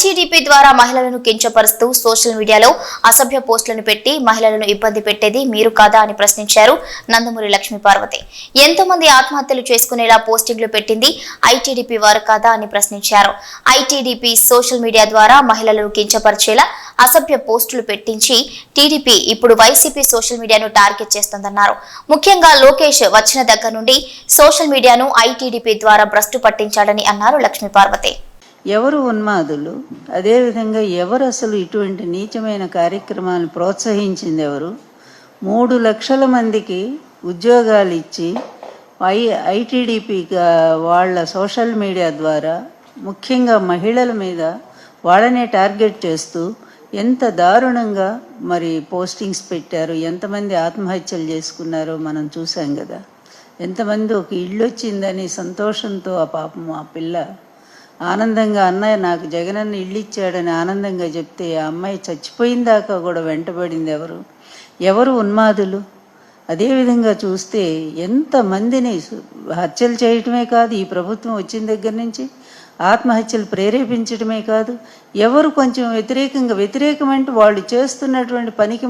ఎల్జీడీపీ ద్వారా మహిళలను కించపరుస్తూ సోషల్ మీడియాలో అసభ్య పోస్టులను పెట్టి మహిళలను ఇబ్బంది పెట్టేది మీరు కాదా అని ప్రశ్నించారు నందమూరి లక్ష్మీ పార్వతి. ఎంతో మంది ఆత్మహత్యలు చేసుకునేలా పోస్టింగ్లు పెట్టింది ఐటీడీపీ వారు కాదా అని ప్రశ్నించారు. ఐటీడీపీ సోషల్ మీడియా ద్వారా మహిళలను కించపరిచేలా అసభ్య పోస్టులు పెట్టించి టీడీపీ ఇప్పుడు వైసీపీ సోషల్ మీడియాను టార్గెట్ చేస్తోందన్నారు. ముఖ్యంగా లోకేష్ వచ్చిన దగ్గర నుండి సోషల్ మీడియాను ఐటీడీపీ ద్వారా భ్రష్టు పట్టించాడని అన్నారు లక్ష్మీ పార్వతి. ఎవరు ఉన్మాదులు? అదేవిధంగా ఎవరు అసలు ఇటువంటి నీచమైన కార్యక్రమాలను ప్రోత్సహించింది ఎవరు? మూడు లక్షల మందికి ఉద్యోగాలు ఇచ్చి ఐ ఐటీడీపీగా వాళ్ళ సోషల్ మీడియా ద్వారా ముఖ్యంగా మహిళల మీద వాళ్ళనే టార్గెట్ చేస్తూ ఎంత దారుణంగా మరి పోస్టింగ్స్ పెట్టారు ఎంతమంది ఆత్మహత్యలు చేసుకున్నారో మనం చూసాం కదా. ఎంతమంది ఒక ఇల్లు వచ్చిందని సంతోషంతో ఆ పాపం ఆ పిల్ల ఆనందంగా అన్నయ్య నాకు జగనన్న ఇల్లు ఇచ్చాడని ఆనందంగా చెప్తే ఆ అమ్మాయి చచ్చిపోయిందాకా కూడా వెంటబడింది ఎవరు? ఎవరు ఉన్మాదులు? అదేవిధంగా చూస్తే ఎంతమందిని హత్యలు చేయటమే కాదు ఈ ప్రభుత్వం వచ్చిన దగ్గర నుంచి ఆత్మహత్యలు ప్రేరేపించడమే కాదు ఎవరు కొంచెం వ్యతిరేకంగా వ్యతిరేకమంటే వాళ్ళు చేస్తున్నటువంటి పనికి